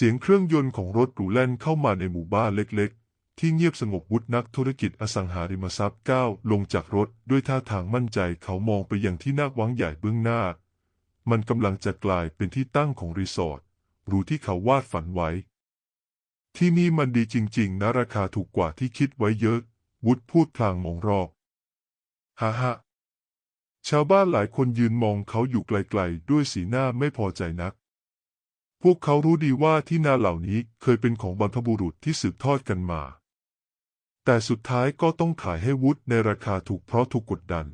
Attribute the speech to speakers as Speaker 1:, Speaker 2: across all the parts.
Speaker 1: เสียงเครื่องยนต์ของรถหรูแล่นเข้ามาในหมู่บ้านเล็กๆ ที่เงียบสงบวุฒนักธุรกิจอสังหาริมทรัพย์ก้าวลงจากรถด้วยท่าทางมั่นใจเขามองไปยังที่นาควังใหญ่เบื้องหน้า มันกำลังจะกลายเป็นที่ตั้งของรีสอร์ทหรูที่เขาวาดฝันไว้ ที่นี่มันดีจริง ๆ นะราคาถูกกว่าที่คิดไว้เยอะ วุฒพูดพลางมองรอบฮ่าฮ่าชาวบ้านหลายคนยืนมองเขาอยู่ไกลๆ ด้วยสีหน้าไม่พอใจนัก พวกเขารู้ดีว่าที่นาเหล่านี้เคยเป็นของบรรพบุรุษที่สืบทอดกันมา แต่สุดท้ายก็ต้องขายให้วุฒในราคาถูกเพราะถูกกดดัน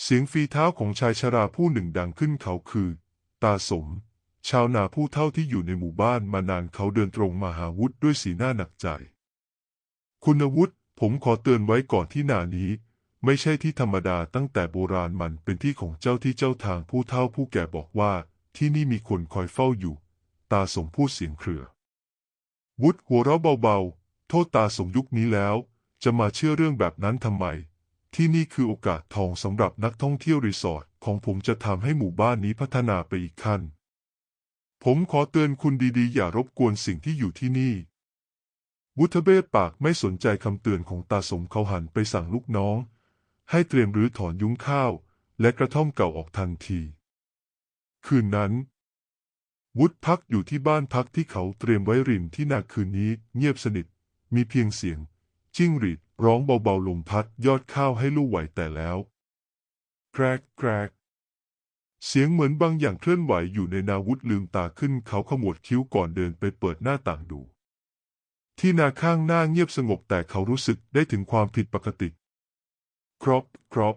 Speaker 1: เสียงฝีเท้าของชายชราผู้หนึ่งดังขึ้นเขาคือ ตาสม ชาวนาผู้เท่าที่อยู่ในหมู่บ้านมานานเขาเดินตรงมาหาวุฒด้วยสีหน้าหนักใจ คุณวุฒิผมขอเตือนไว้ก่อนที่นานี้ ไม่ใช่ที่ธรรมดาตั้งแต่โบราณมันเป็นที่ของเจ้าที่เจ้าทางผู้เฒ่าผู้แก่บอกว่า ที่นี่มีคนคอยเฝ้าอยู่ ตาสมพูดเสียงเครือ วุฒหัวเราะเบาๆ โทษตาสมยุคนี้แล้ว จะมาเชื่อเรื่องแบบนั้นทำไม ที่นี่คือโอกาสทองสำหรับนักท่องเที่ยวรีสอร์ทของผมจะทำให้หมู่บ้านนี้พัฒนาไปอีกขั้น ผมขอเตือนคุณดีๆ อย่ารบกวนสิ่งที่อยู่ที่นี่ วุฒเบศปากไม่สนใจคำเตือนของตาสมเขาหันไปสั่งลูกน้อง ให้เตรียมรื้อถอนยุ้งข้าว และกระท่อมเก่าออกทันที คืนนั้น วุฒพักอยู่ที่บ้านพักที่เขาเตรียมไว้ริมที่นาคืนนี้เงียบสนิท มีเพียงเสียง จิ้งหรีดร้องเบาๆลมพัดยอดข้าวให้ลู่ไหวแต่แล้วแกรกแกรกเสียงเหมือนบางอย่างเคลื่อนไหวอยู่ในนาวุธลืมตาขึ้นเขาขมวดคิ้วก่อนเดินไปเปิดหน้าต่างดู ที่นาข้างหน้าเงียบสงบแต่เขารู้สึกได้ถึงความผิดปกติ ครอบครอบ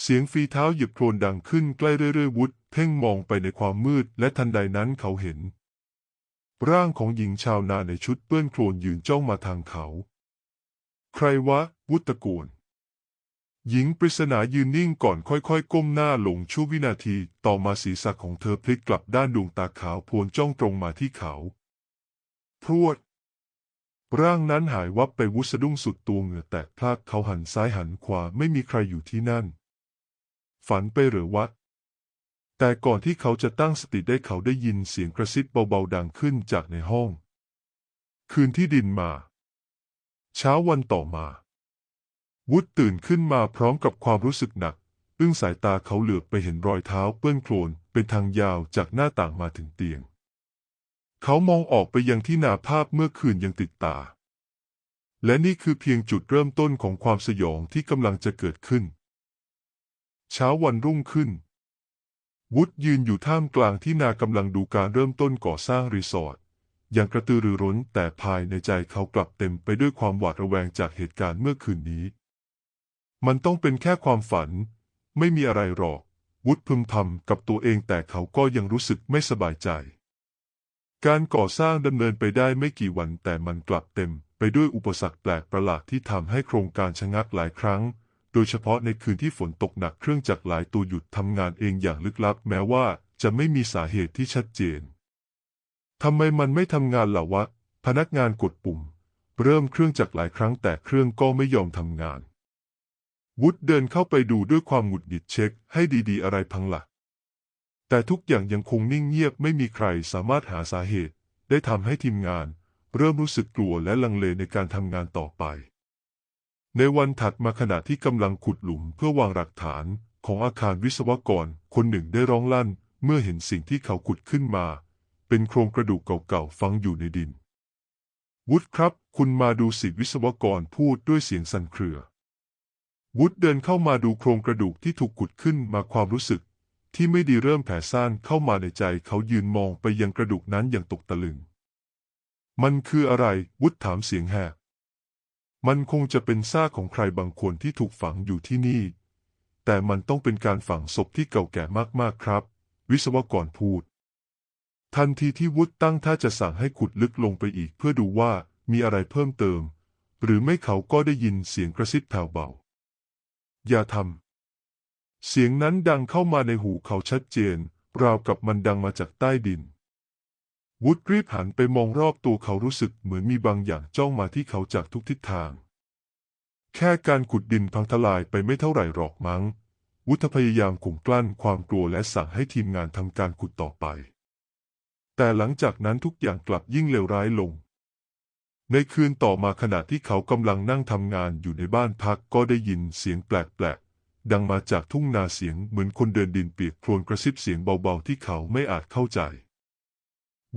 Speaker 1: เสียงฝีเท้าหยียบโคลนดังขึ้นใกล้เรื่อยๆวุฒ เพ่งมองไปในความมืดและทันใดนั้นเขาเห็น ร่างของหญิงชาวนาในชุดเปื้อนโคลนยืนจ้องมาทางเขา ใครวะ วุฒตะโกนหญิงปริศนายืนนิ่งก่อนค่อยๆ ก้มหน้าลงชั่ววินาที ต่อมาศีรษะของเธอพลิกกลับด้านดวงตาขาวพวนจ้องตรงมาที่เขา พรวด ร่างนั้นหายวับไปวุฒสะดุ้งสุดตัวเหงื่อแตกพลากเขาหันซ้ายหันขวาไม่มีใครอยู่ที่นั่น ฝันไปหรือวะ แต่ก่อนที่เขาจะตั้งสติได้เขาได้ยินเสียงกระซิบเบาๆดังขึ้นจากในห้อง คืนที่ดินมา เช้าวันต่อมา วุฒตื่นขึ้นมาพร้อมกับความรู้สึกหนักอึ้งสายตาเขาเหลือบไปเห็นรอยเท้าเปื้อนโคลนเป็นทางยาวจากหน้าต่างมาถึงเตียง เขามองออกไปยังที่นาภาพเมื่อคืนยังติดตา และนี่คือเพียงจุดเริ่มต้นของความสยองที่กำลังจะเกิดขึ้น เช้าวันรุ่งขึ้น วุฒยืนอยู่ท่ามกลางที่นากำลังดูการเริ่มต้นก่อสร้างรีสอร์ทอย่างกระตือรือร้นแต่ภายในใจเขากลับเต็มไปด้วยความหวาดระแวงจากเหตุการณ์เมื่อคืนนี้ มันต้องเป็นแค่ความฝัน ไม่มีอะไรหรอก วุฒพึมพำกับตัวเองแต่เขาก็ยังรู้สึกไม่สบายใจ การก่อสร้างดำเนินไปได้ไม่กี่วันแต่มันกลับเต็ม ไปด้วยอุปสรรคแปลกประหลาดที่ทำให้โครงการชะงักหลายครั้ง โดยเฉพาะในคืนที่ฝนตกหนักเครื่องจักรหลายตัวหยุดทำงานเองอย่างลึกลับแม้ว่าจะไม่มีสาเหตุที่ชัดเจนทำไมมันไม่ทำงานล่ะวะ พนักงานกดปุ่ม เริ่มเครื่องจักรหลายครั้งแต่เครื่องก็ไม่ยอมทำงาน วุฒเดินเข้าไปดูด้วยความหงุดหงิดเช็คให้ดีๆ อะไรพังละ่ะ แต่ทุกอย่างยังคงนิ่งเงียบไม่มีใครสามารถหาสาเหตุ ได้ทำให้ทีมงาน เริ่มรู้สึกกลัวและลังเลในการทำงานต่อไป ในวันถัดมาขณะที่กำลังขุดหลุมเพื่อวางหลักฐานของอาคารวิศวกร คนหนึ่งได้ร้องลั่น เมื่อเห็นสิ่งที่เขาขุดขึ้นมา เป็นโครงกระดูกเก่าๆฝังอยู่ในดิน วุฒครับ คุณมาดูสิวิศวกรพูดด้วยเสียงสั่นเครือ วุฒเดินเข้ามาดูโครงกระดูกที่ถูกขุดขึ้นมาความรู้สึก ที่ไม่ดีเริ่มแผ่ซ่านเข้ามาในใจเขายืนมองไปยังกระดูกนั้นอย่างตกตะลึง มันคืออะไร วุฒถามเสียงแหบ มันคงจะเป็นซากของใครบางคนที่ถูกฝังอยู่ที่นี่ แต่มันต้องเป็นการฝังศพที่เก่าแก่มากๆครับ วิศวกรพูด ทันทีที่วุฒตั้งท่าจะสั่งให้ขุดลึกลงไปอีกเพื่อดูว่ามีอะไรเพิ่มเติม หรือไม่เขาก็ได้ยินเสียงกระซิบแผ่วเบา อย่าทำ เสียงนั้นดังเข้ามาในหูเขาชัดเจน ราวกับมันดังมาจากใต้ดิน วุฒรีบหันไปมองรอบตัวเขารู้สึกเหมือนมีบางอย่างจ้องมาที่เขาจากทุกทิศทาง แค่การขุดดินพังทลายไปไม่เท่าไหร่หรอกมั้ง วุฒพยายามข่มกลั้นความกลัวและสั่งให้ทีมงานทำการขุดต่อไป แต่หลังจากนั้นทุกอย่างกลับยิ่งเลวร้ายลง ในคืนต่อมาขณะที่เขากำลังนั่งทำงานอยู่ในบ้านพักก็ได้ยินเสียงแปลกๆดังมาจากทุ่งนาเสียงเหมือนคนเดินดินเปียกโคลนกระซิบเสียงเบาๆที่เขาไม่อาจเข้าใจ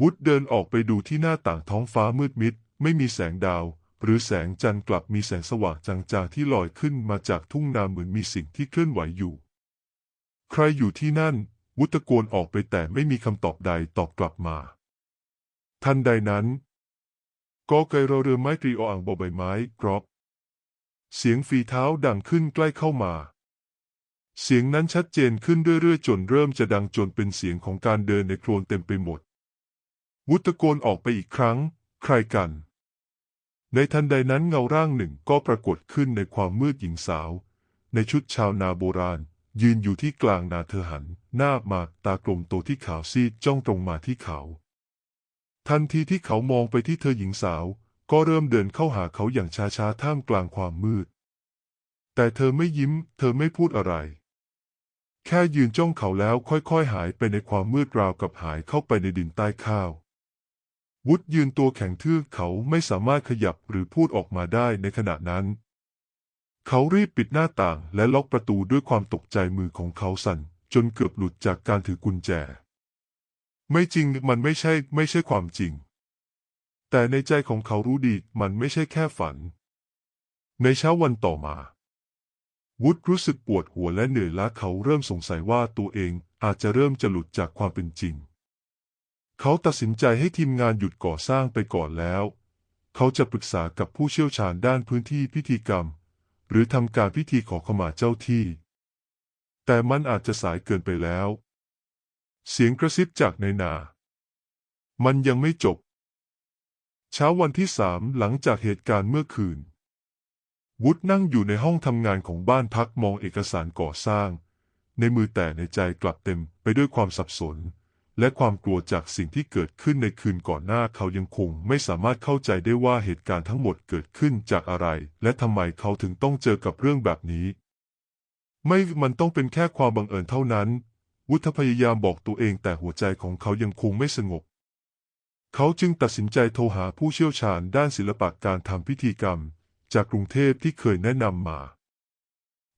Speaker 1: วุฒเดินออกไปดูที่หน้าต่างท้องฟ้ามืดมิด ไม่มีแสงดาว หรือแสงจันทร์กลับมีแสงสว่างจางๆที่ลอยขึ้นมาจากทุ่งนาเหมือนมีสิ่งที่เคลื่อนไหวอยู่ ใครอยู่ที่นั่น วุฒตะโกนออกไปแต่ไม่มีคำตอบใดตอบกลับมา ทันใดนั้นกอไก่รอเรือไม้ตรีออ่างบอใบไม้กรอบ เสียงฝีเท้าดังขึ้นใกล้เข้ามา เสียงนั้นชัดเจนขึ้นเรื่อยๆจนเริ่มจะดังจนเป็นเสียงของการเดินในโคลนเต็มไปหมด วุฒตะโกนออกไปอีกครั้ง ใครกัน ในทันใดนั้นเงาร่างหนึ่งก็ปรากฏขึ้นในความมืดหญิงสาว ในชุดชาวนาโบราณ ยืนอยู่ที่กลางนาเธอหัน หน้ามาตากลมโตที่ขาวซีดจ้องตรงมาที่เขา ทันทีที่เขามองไปที่เธอหญิงสาว ก็เริ่มเดินเข้าหาเขาอย่างช้าๆท่ามกลางความมืด แต่เธอไม่ยิ้ม เธอไม่พูดอะไรแค่ยืนจ้องเขาแล้วค่อยๆ หายไปในความมืดราวกับหายเข้าไปในดินใต้ข้าว วุฒยืนตัวแข็งทื่อเขาไม่สามารถขยับหรือพูดออกมาได้ในขณะนั้น เขารีบปิดหน้าต่างและล็อกประตูด้วยความตกใจมือของเขาสั่น จนเกือบหลุดจากการถือกุญแจ ไม่จริงมันไม่ใช่ ไม่ใช่ความจริง แต่ในใจของเขารู้ดีมันไม่ใช่แค่ฝัน ในเช้าวันต่อมา วุฒรู้สึกปวดหัวและเหนื่อยล้าเขาเริ่มสงสัยว่าตัวเองอาจจะเริ่มจะหลุดจากความเป็นจริง เขาตัดสินใจให้ทีมงานหยุดก่อสร้างไปก่อนแล้ว เขาจะปรึกษากับผู้เชี่ยวชาญด้านพื้นที่พิธีกรรม หรือทำการพิธีขอขมาเจ้าที่ แต่มันอาจจะสายเกินไปแล้ว เสียงกระซิบจากในนา มันยังไม่จบ เช้าวันที่สามหลังจากเหตุการณ์เมื่อคืน วุฒนั่งอยู่ในห้องทำงานของบ้านพักมองเอกสารก่อสร้าง ในมือแต่ในใจกลับเต็มไปด้วยความสับสน และความกลัวจากสิ่งที่เกิดขึ้นในคืนก่อนหน้าเขายังคงไม่สามารถเข้าใจได้ว่าเหตุการณ์ทั้งหมดเกิดขึ้นจากอะไร และทำไมเขาถึงต้องเจอกับเรื่องแบบนี้ ไม่มันต้องเป็นแค่ความบังเอิญเท่านั้น วุฒพยายามบอกตัวเองแต่หัวใจของเขายังคงไม่สงบ เขาจึงตัดสินใจโทรหาผู้เชี่ยวชาญด้านศิลปะการทำพิธีกรรม จากกรุงเทพที่เคยแนะนำมา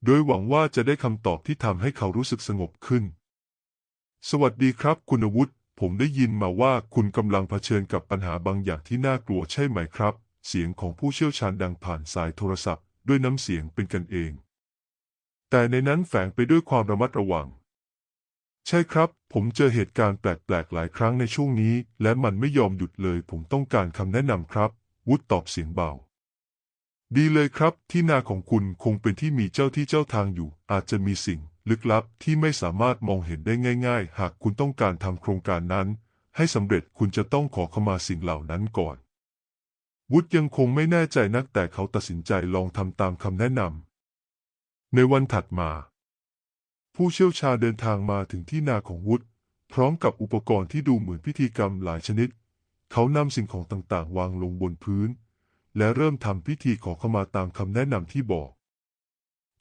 Speaker 1: โดยหวังว่าจะได้คำตอบที่ทำให้เขารู้สึกสงบขึ้น สวัสดีครับคุณวุธผมได้ยินมาว่าคุณกำลังเผชิญกับปัญหาบางอย่างที่น่ากลัวใช่ไหมครับ เสียงของผู้เชี่ยวชาญดังผ่านสายโทรศัพท์ ด้วยน้ำเสียงเป็นกันเอง แต่ในนั้นแฝงไปด้วยความระมัดระวัง ใช่ครับ ผมเจอเหตุการณ์แปลกๆ หลายครั้งในช่วงนี้ และมันไม่ยอมหยุดเลย ผมต้องการคำแนะนำครับ วุฒิตอบเสียงเบาดีเลยครับ ที่นาของคุณคงเป็นที่มีเจ้าที่เจ้าทางอยู่ อาจจะมีสิ่ง ลึกลับที่ไม่สามารถมองเห็นได้ง่าย ๆ หากคุณต้องการทำโครงการนั้น ให้สำเร็จคุณจะต้องขอขมาสิ่งเหล่านั้นก่อนวุฒยังคงไม่แน่ใจนักแต่เขาตัดสินใจลองทำตามคำแนะนำในวันถัดมา ผู้เชี่ยวชาญเดินทางมาถึงที่นาของวุฒพร้อมกับอุปกรณ์ที่ดูเหมือนพิธีกรรมหลายชนิด เขานำสิ่งของต่างๆ วางลงบนพื้น และเริ่มทำพิธีขอขมาตามคำแนะนำที่บอก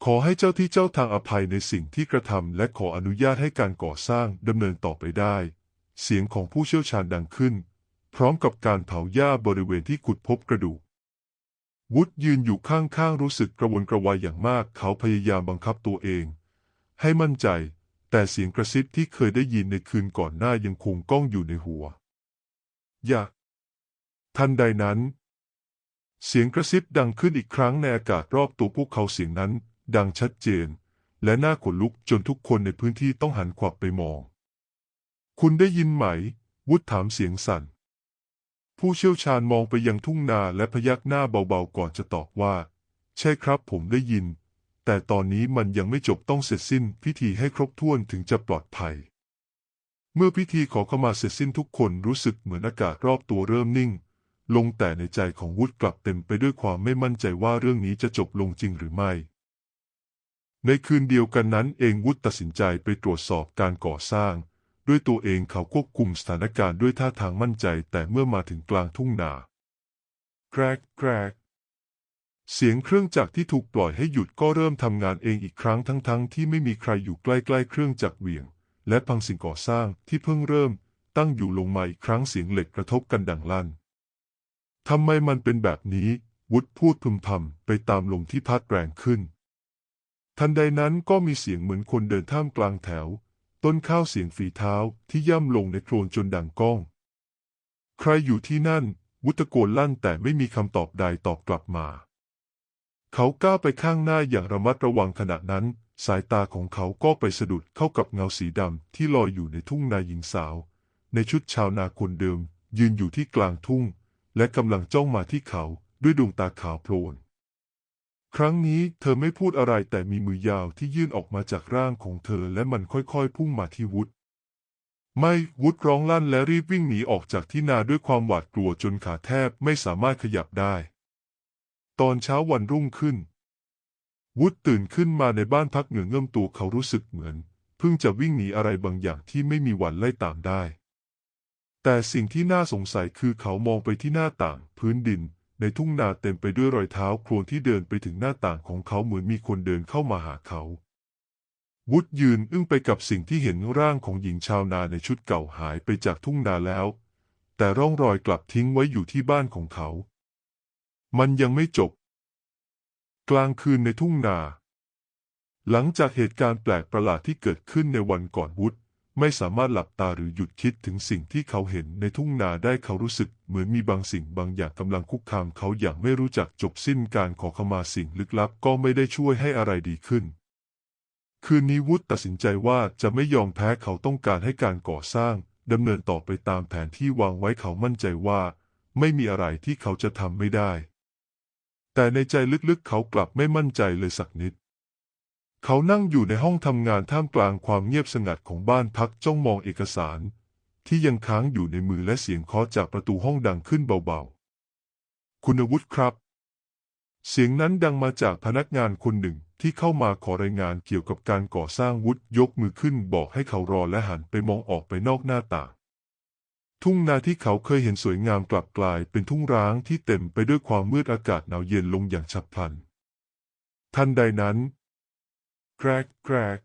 Speaker 1: ขอให้เจ้าที่เจ้าทางอภัยในสิ่งที่กระทำและขออนุญาตให้การก่อสร้างดำเนินต่อไปได้ เสียงของผู้เชี่ยวชาญดังขึ้น พร้อมกับการเผาหญ้าบริเวณที่ขุดพบกระดูกวุฒยืนอยู่ข้างๆรู้สึกกระวนกระวายอย่างมาก เขาพยายามบังคับตัวเอง ให้มั่นใจ แต่เสียงกระซิบที่เคยได้ยินในคืนก่อนหน้ายังคงก้องอยู่ในหัว อย่า ทันใดนั้น เสียงกระซิบดังขึ้นอีกครั้งในอากาศรอบตัวพวกเขาเสียงนั้น ดังชัดเจน และน่าขนลุกจนทุกคนในพื้นที่ต้องหันขวับไปมอง คุณได้ยินไหม วุฒถามเสียงสั่น ผู้เชี่ยวชาญมองไปยังทุ่งนาและพยักหน้าเบาๆก่อนจะตอบว่า ใช่ครับผมได้ยิน แต่ตอนนี้มันยังไม่จบต้องเสร็จสิ้นพิธีให้ครบถ้วนถึงจะปลอดภัยเมื่อพิธีขอขมาเสร็จสิ้นทุกคนรู้สึกเหมือนอากาศรอบตัวเริ่มนิ่ง ลงแต่ในใจของวุฒกลับเต็มไปด้วยความไม่มั่นใจว่าเรื่องนี้จะจบลงจริงหรือไม่ ในคืนเดียวกันนั้นเองวุฒตัดสินใจไปตรวจสอบการก่อสร้าง ด้วยตัวเองเขาควบคุมสถานการณ์ด้วยท่าทางมั่นใจแต่เมื่อมาถึงกลางทุ่งนาแกรกแกรกเสียงเครื่องจักรที่ถูกปล่อยให้หยุดก็เริ่มทำงานเองอีกครั้งทั้งๆทที่ไม่มีใครอยู่ใกล้ๆเครื่องจักรเหวี่ยง และพังสิ่งก่อสร้างที่เพิ่งเริ่ม ตั้งอยู่ลงมาอีกครั้งเสียงเหล็กกระทบกันดังลั่นทำไมมันเป็นแบบนี้ วุฒพูดพึมพำไปตามลมที่พัดแรงขึ้น ทันใดนั้นก็มีเสียงเหมือนคนเดินท่ามกลางแถว ต้นข้าวเสียงฝีเท้าที่ย่ำลงในโคลนจนดังก้อง ใครอยู่ที่นั่น วุตะโกนลั่นแต่ไม่มีคำตอบใดตอบกลับมา เขาก้าวไปข้างหน้าอย่างระมัดระวังขณะนั้น สายตาของเขาก็ไปสะดุดเข้ากับเงาสีดำที่ลอยอยู่ในทุ่งนาหญิงสาว ในชุดชาวนาคนเดิม ยืนอยู่ที่กลางทุ่ง และกำลังจ้องมาที่เขาด้วยดวงตาขาวโพลน ครั้งนี้เธอไม่พูดอะไรแต่มีมือยาวที่ยื่นออกมาจากร่างของเธอและมันค่อยๆ พุ่งมาที่วุฒไม่วุฒร้องลั่นและรีบวิ่งหนีออกจากที่นาด้วยความหวาดกลัวจนขาแทบไม่สามารถขยับได้ ตอนเช้าวันรุ่งขึ้น วุฒตื่นขึ้นมาในบ้านพักเหงื่อเงื่อมตัวเขารู้สึกเหมือน เพิ่งจะวิ่งหนีอะไรบางอย่างที่ไม่มีวันไล่ตามได้ แต่สิ่งที่น่าสงสัยคือเขามองไปที่หน้าต่าง พื้นดิน ในทุ่งนาเต็มไปด้วยรอยเท้าโคลนที่เดินไปถึงหน้าต่างของเขาเหมือนมีคนเดินเข้ามาหาเขาวุฒยืนอึ้งไปกับสิ่งที่เห็นร่างของหญิงชาวนาในชุดเก่าหายไปจากทุ่งนาแล้ว แต่ร่องรอยกลับทิ้งไว้อยู่ที่บ้านของเขา มันยังไม่จบ กลางคืนในทุ่งนา หลังจากเหตุการณ์แปลกประหลาดที่เกิดขึ้นในวันก่อนวุฒ ไม่สามารถหลับตาหรือหยุดคิดถึงสิ่งที่เขาเห็นในทุ่งนาได้เขารู้สึกเหมือนมีบางสิ่งบางอย่างกำลังคุกคามเขาอย่างไม่รู้จักจบสิ้นการขอขมาสิ่งลึกลับก็ไม่ได้ช่วยให้อะไรดีขึ้น คืนนี้วุฒตัดสินใจว่าจะไม่ยอมแพ้เขาต้องการให้การก่อสร้างดำเนินต่อไปตามแผนที่วางไว้เขามั่นใจว่า ไม่มีอะไรที่เขาจะทำไม่ได้ แต่ในใจลึกๆเขากลับไม่มั่นใจเลยสักนิด เขานั่งอยู่ในห้องทำงานท่ามกลางความเงียบสงัดของบ้านพักจ้องมองเอกสาร ที่ยังค้างอยู่ในมือและเสียงเคาะจากประตูห้องดังขึ้นเบาๆ คุณวุฒิครับ เสียงนั้นดังมาจากพนักงานคนหนึ่งที่เข้ามาขอรายงานเกี่ยวกับการก่อสร้างวุฒิยกมือขึ้นบอกให้เขารอและหันไปมองออกไปนอกหน้าต่างทุ่งนาที่เขาเคยเห็นสวยงามกลับกลายเป็นทุ่งร้างที่เต็มไปด้วยความมืดอากาศหนาวเย็นลงอย่างฉับพลัน ทันใดนั้น แกรกแกรก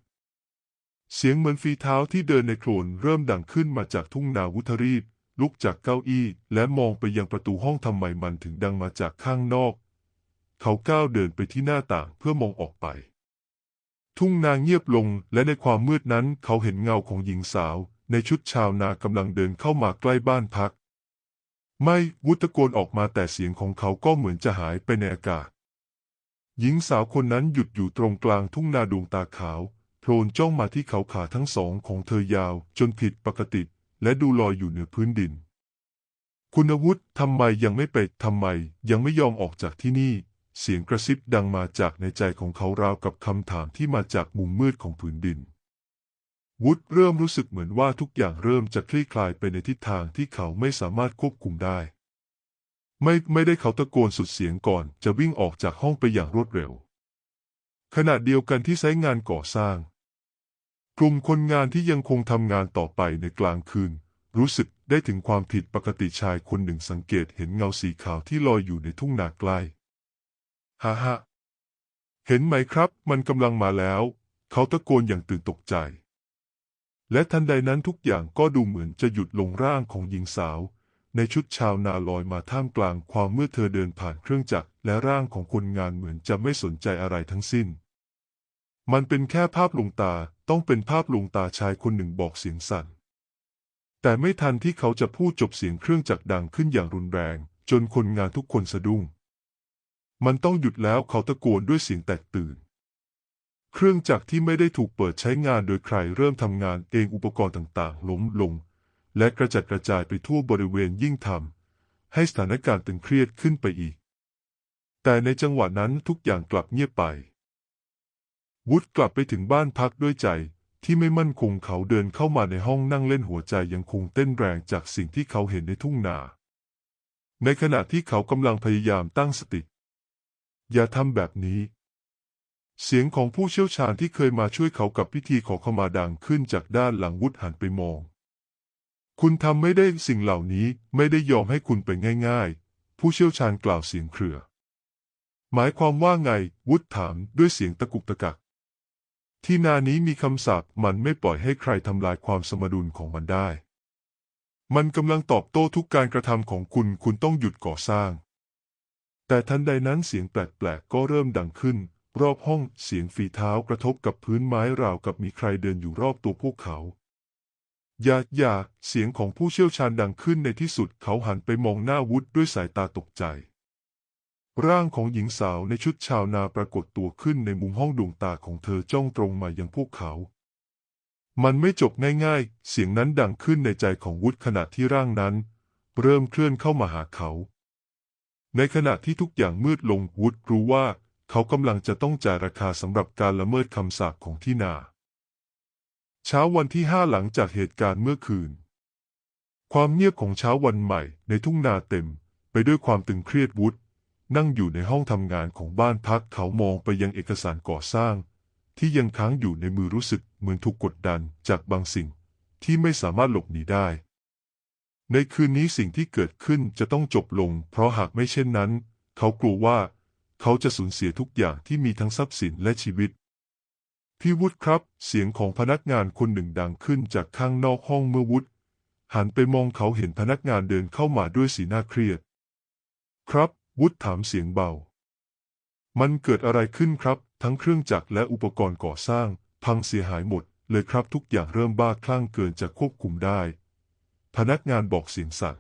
Speaker 1: เสียงเหมือนฝีเท้าที่เดินในโคลนเริ่มดังขึ้นมาจากทุ่งนาวุฒรีบ ลุกจากเก้าอี้ และมองไปยังประตูห้องทำไมมันถึงดังมาจากข้างนอก เขาก้าวเดินไปที่หน้าต่างเพื่อมองออกไป ทุ่งนาเงียบลงและในความมืดนั้นเขาเห็นเงาของหญิงสาว ในชุดชาวนากำลังเดินเข้ามาใกล้บ้านพัก ไม่วุฒตะโกนออกมาแต่เสียงของเขาก็เหมือนจะหายไปในอากาศ หญิงสาวคนนั้นหยุดอยู่ตรงกลางทุ่งนาดวงตาขาวโพลนจ้องมาที่เขาขาทั้งสองของเธอยาวจนผิดปกติ และดูลอยอยู่เหนือพื้นดิน คุณวุฒิทำไมยังไม่ไปทำไมยังไม่ยอมออกจากที่นี่ เสียงกระซิบดังมาจากในใจของเขาราวกับคำถามที่มาจากมุมมืดของผืนดิน วุฒิเริ่มรู้สึกเหมือนว่าทุกอย่างเริ่มจะคลี่คลายไปในทิศทางที่เขาไม่สามารถควบคุมได้ ไม่ไม่ได้เขาตะโกนสุดเสียงก่อนจะวิ่งออกจากห้องไปอย่างรวดเร็ว ขณะเดียวกันที่ไซต์งานก่อสร้าง กลุ่มคนงานที่ยังคงทำงานต่อไปในกลางคืน รู้สึกได้ถึงความผิดปกติชายคนหนึ่งสังเกตเห็นเงาสีขาวที่ลอยอยู่ในทุ่งนาใกล้ฮ่าฮ่าเห็นไหมครับ มันกำลังมาแล้ว เขาตะโกนอย่างตื่นตกใจ และทันใดนั้นทุกอย่างก็ดูเหมือนจะหยุดลงร่างของหญิงสาว ในชุดชาวนาลอยมาท่ามกลางความเมื่อเธอเดินผ่านเครื่องจักรและร่างของคนงานเหมือนจะไม่สนใจอะไรทั้งสิ้น มันเป็นแค่ภาพลวงตาต้องเป็นภาพลวงตาชายคนหนึ่งบอกเสียงสั่น แต่ไม่ทันที่เขาจะพูดจบเสียงเครื่องจักรดังขึ้นอย่างรุนแรง จนคนงานทุกคนสะดุ้ง มันต้องหยุดแล้วเขาตะโกนด้วยเสียงแตกตื่น เครื่องจักรที่ไม่ได้ถูกเปิดใช้งานโดยใครเริ่มทำงานเองอุปกรณ์ต่างๆ ล้มลง และกระจัดกระจายไปทั่วบริเวณยิ่งทำให้สถานการณ์ตึงเครียดขึ้นไปอีก แต่ในจังหวะนั้นทุกอย่างกลับเงียบไป วุฒกลับไปถึงบ้านพักด้วยใจที่ไม่มั่นคงเขาเดินเข้ามาในห้องนั่งเล่นหัวใจยังคงเต้นแรงจากสิ่งที่เขาเห็นในทุ่งนา ในขณะที่เขากำลังพยายามตั้งสติ อย่าทำแบบนี้ เสียงของผู้เชี่ยวชาญที่เคยมาช่วยเขากับพิธีขอขมาดังขึ้นจากด้านหลังวุฒหันไปมอง คุณทำไม่ได้สิ่งเหล่านี้ไม่ได้ยอมให้คุณไปง่าย ๆ ผู้เชี่ยวชาญกล่าวเสียงเครือ หมายความว่าไง วุฒถามด้วยเสียงตะกุกตะกัก ที่นานี้มีคำสาปมันไม่ปล่อยให้ใครทำลายความสมดุลของมันได้ มันกำลังตอบโต้ทุกการกระทำของคุณ คุณต้องหยุดก่อสร้าง แต่ทันใดนั้นเสียงแปลกๆก็เริ่มดังขึ้น รอบห้องเสียงฝีเท้ากระทบกับพื้นไม้ราวกับมีใครเดินอยู่รอบตัวพวกเขา อย่าอย่าเสียงของผู้เชี่ยวชาญดังขึ้นในที่สุดเขาหันไปมองหน้าวุฒด้วยสายตาตกใจ ร่างของหญิงสาวในชุดชาวนาปรากฏตัวขึ้นในมุมห้องดวงตาของเธอจ้องตรงมายังพวกเขา มันไม่จบง่ายๆ เสียงนั้นดังขึ้นในใจของวุฒขณะที่ร่างนั้น เริ่มเคลื่อนเข้ามาหาเขา ในขณะที่ทุกอย่างมืดลงวุฒรู้ว่า เขากำลังจะต้องจ่ายราคาสำหรับการละเมิดคำสาปของที่นา เช้าวันที่ห้าหลังจากเหตุการณ์เมื่อคืน ความเงียบของเช้าวันใหม่ในทุ่งนาเต็ม ไปด้วยความตึงเครียดวุฒนั่งอยู่ในห้องทำงานของบ้านพักเขามองไปยังเอกสารก่อสร้าง ที่ยังค้างอยู่ในมือรู้สึกเหมือนถูกกดดันจากบางสิ่งที่ไม่สามารถหลบหนีได้ ในคืนนี้สิ่งที่เกิดขึ้นจะต้องจบลง เพราะหากไม่เช่นนั้น เขากลัวว่า เขาจะสูญเสียทุกอย่างที่มีทั้งทรัพย์สินและชีวิต พี่วุฒิครับ เสียงของพนักงานคนหนึ่งดังขึ้นจากข้างนอกห้องเมื่อวุฒิหันไปมองเขาเห็นพนักงานเดินเข้ามาด้วยสีหน้าเครียด ครับวุฒิถามเสียงเบา มันเกิดอะไรขึ้นครับ ทั้งเครื่องจักรและอุปกรณ์ก่อสร้าง พังเสียหายหมด เลยครับทุกอย่างเริ่มบ้าคลั่งเกินจะควบคุมได้ พนักงานบอกเสียงสั่น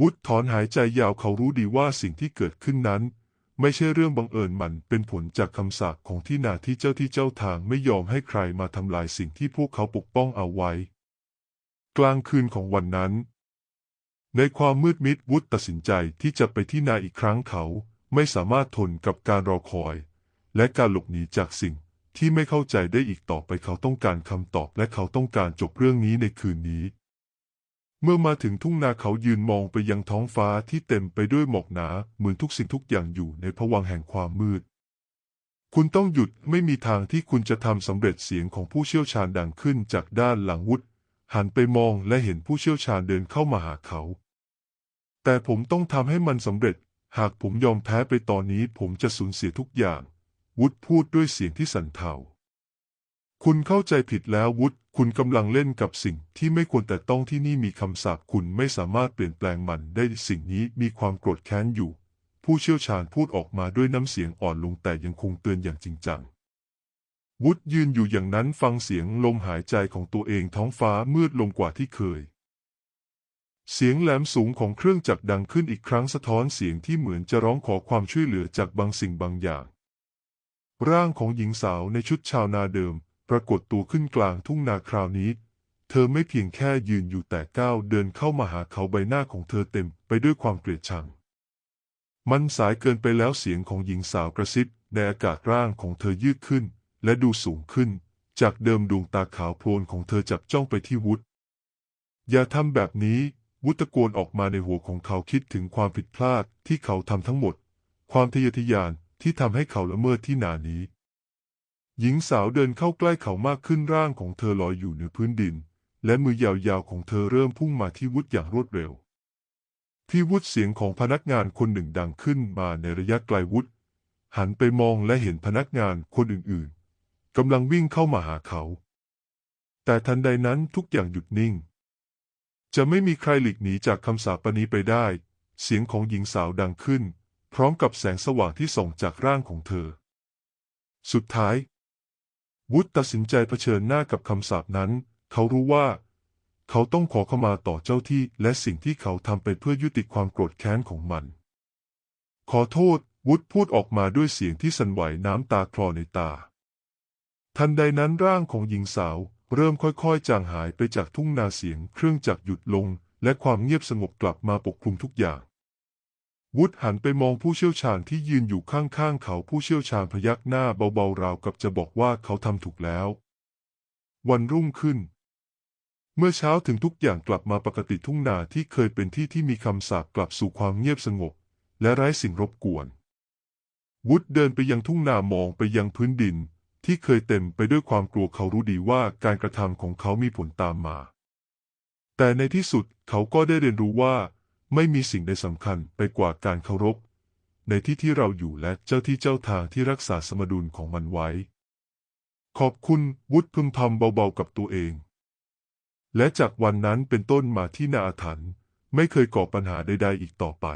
Speaker 1: วุฒิถอนหายใจยาวเขารู้ดีว่าสิ่งที่เกิดขึ้นนั้น ไม่ใช่เรื่องบังเอิญมันเป็นผลจากคำสาปของที่นาที่เจ้าที่เจ้าทางไม่ยอมให้ใครมาทำลายสิ่งที่พวกเขาปกป้องเอาไว้ กลางคืนของวันนั้น ในความมืดมิดวุฒตัดสินใจที่จะไปที่นาอีกครั้งเขา ไม่สามารถทนกับการรอคอย และการหลบหนีจากสิ่งที่ไม่เข้าใจได้อีกต่อไปเขาต้องการคำตอบและเขาต้องการจบเรื่องนี้ในคืนนี้ เมื่อมาถึงทุ่งนาเขายืนมองไปยังท้องฟ้าที่เต็มไปด้วยหมอกหนาเหมือนทุกสิ่งทุกอย่างอยู่ในภวังแห่งความมืด คุณต้องหยุดไม่มีทางที่คุณจะทำสำเร็จเสียงของผู้เชี่ยวชาญดังขึ้นจากด้านหลังวุฒหันไปมองและเห็นผู้เชี่ยวชาญเดินเข้ามาหาเขา แต่ผมต้องทำให้มันสำเร็จ หากผมยอมแพ้ไปตอนนี้ผมจะสูญเสียทุกอย่าง วุฒพูดด้วยเสียงที่สั่นเทา คุณเข้าใจผิดแล้ววุฒคุณกำลังเล่นกับสิ่งที่ไม่ควรแต่ต้องที่นี่มีคำสาปคุณไม่สามารถเปลี่ยนแปลงมันได้สิ่งนี้มีความโกรธแค้นอยู่ ผู้เชี่ยวชาญพูดออกมาด้วยน้ำเสียงอ่อนลงแต่ยังคงเตือนอย่างจริงจังวุฒยืนอยู่อย่างนั้นฟังเสียงลมหายใจของตัวเองท้องฟ้ามืดลงกว่าที่เคย เสียงแหลมสูงของเครื่องจักรดังขึ้นอีกครั้งสะท้อนเสียงที่เหมือนจะร้องขอความช่วยเหลือจากบางสิ่งบางอย่าง ร่างของหญิงสาวในชุดชาวนาเดิม ปรากฏตัวขึ้นกลางทุ่งนาคราวนี้ เธอไม่เพียงแค่ยืนอยู่แต่ก้าวเดินเข้ามาหาเขาใบหน้าของเธอเต็มไปด้วยความเกลียดชัง มันสายเกินไปแล้วเสียงของหญิงสาวกระซิบในอากาศร่างของเธอยืดขึ้น และดูสูงขึ้น จากเดิมดวงตาขาวโพลนของเธอจับจ้องไปที่วุฒอย่าทำแบบนี้ วุฒตะโกนออกมาในหัวของเขาคิดถึงความผิดพลาดที่เขาทำทั้งหมด ความทะเยอทะยานที่ทำให้เขาละเมิดที่นานี้ หญิงสาวเดินเข้าใกล้เขามากขึ้นร่างของเธอลอยอยู่เหนือพื้นดิน และมือยาวๆของเธอเริ่มพุ่งมาที่วุฒอย่างรวดเร็ว ที่วุฒเสียงของพนักงานคนหนึ่งดังขึ้นมาในระยะไกลวุฒหันไปมองและเห็นพนักงานคนอื่นๆกำลังวิ่งเข้ามาหาเขา แต่ทันใดนั้นทุกอย่างหยุดนิ่ง จะไม่มีใครหลีกหนีจากคำสาปนี้ไปได้ เสียงของหญิงสาวดังขึ้น พร้อมกับแสงสว่างที่ส่องจากร่างของเธอ สุดท้าย วุฒตัดสินใจเผชิญหน้ากับคำสาปนั้น เขารู้ว่า เขาต้องขอขมาต่อเจ้าที่และสิ่งที่เขาทำไปเพื่อยุติความโกรธแค้นของมัน ขอโทษ วุฒพูดออกมาด้วยเสียงที่สั่นไหวน้ำตาคลอในตา ทันใดนั้นร่างของหญิงสาว เริ่มค่อยๆ จางหายไปจากทุ่งนาเสียง เครื่องจักรหยุดลง และความเงียบสงบกลับมาปกคลุมทุกอย่าง วุฒหันไปมองผู้เชี่ยวชาญที่ยืนอยู่ข้างๆเขาผู้เชี่ยวชาญพยักหน้าเบาๆราวกับจะบอกว่าเขาทำถูกแล้ว วันรุ่งขึ้น เมื่อเช้าถึงทุกอย่างกลับมาปกติทุ่งนาที่เคยเป็นที่ที่มีคำสาปกลับสู่ความเงียบสงบ และไร้สิ่งรบกวน วุฒเดินไปยังทุ่งนามองไปยังพื้นดิน ที่เคยเต็มไปด้วยความกลัวเขารู้ดีว่าการกระทำของเขามีผลตามมา แต่ในที่สุดเขาก็ได้เรียนรู้ว่า ไม่มีสิ่งใดสำคัญไปกว่าการเคารพ ในที่ที่เราอยู่และเจ้าที่เจ้าทางที่รักษาสมดุลของมันไว้ ขอบคุณวุฒพึมพำเบาๆกับตัวเอง และจากวันนั้นเป็นต้นมาที่นาอาถรรพ์ไม่เคยก่อปัญหาใดๆอีกต่อไป